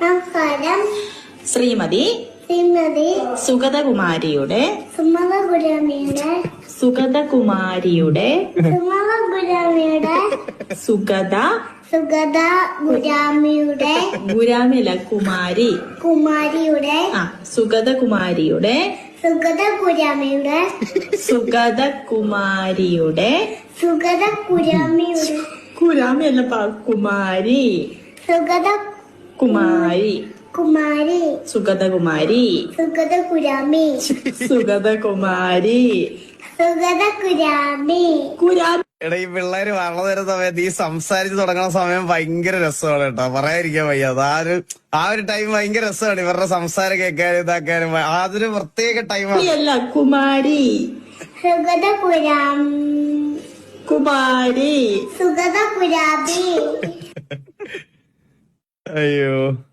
നമസ്കാരം ശ്രീമതി ശ്രീമതി സുഗതകുമാരിയുടെ സുമല ഗുരാമിയുടെ സുഗതകുമാരിയുടെ സുമല ഗുരാമിയുടെ സുഗത സുഗത ഗുരാമിയുടെ ഗുരാമില കുമാരി കുമാരിയുടെ ആ സുഗതകുമാരിയുടെ സുഗത ഗുരാമിയുടെ സുഗതകുമാരിയുടെ സുഗത ഗുരാമിയുടെ കുരാമിയല്ല പാ കുമാരി. സുഗത കുമാരി. കുമാരി. സുഗതകുമാരി. സുഗത ഗുരാമി സുഗതകുമാരി. സുഗത കുരാമി കുരാമി എടാ ഈ പിള്ളേര് വളർന്നു വരുന്ന സമയത്ത് ഈ സംസാരിച്ച് തുടങ്ങുന്ന സമയം ഭയങ്കര രസമാണ് കേട്ടോ. പറയാതിരിക്കാൻ വയ്യ. അത് ആ ഒരു ആ ഒരു ടൈം ഭയങ്കര രസമാണ് ഇവരുടെ സംസാരം കേൾക്കാനും ഇതാക്കാനും. അതൊരു പ്രത്യേക ടൈമാണ് കുമാരി. സുഗത ഗുരാം കുമാരി. സുഗത Aí.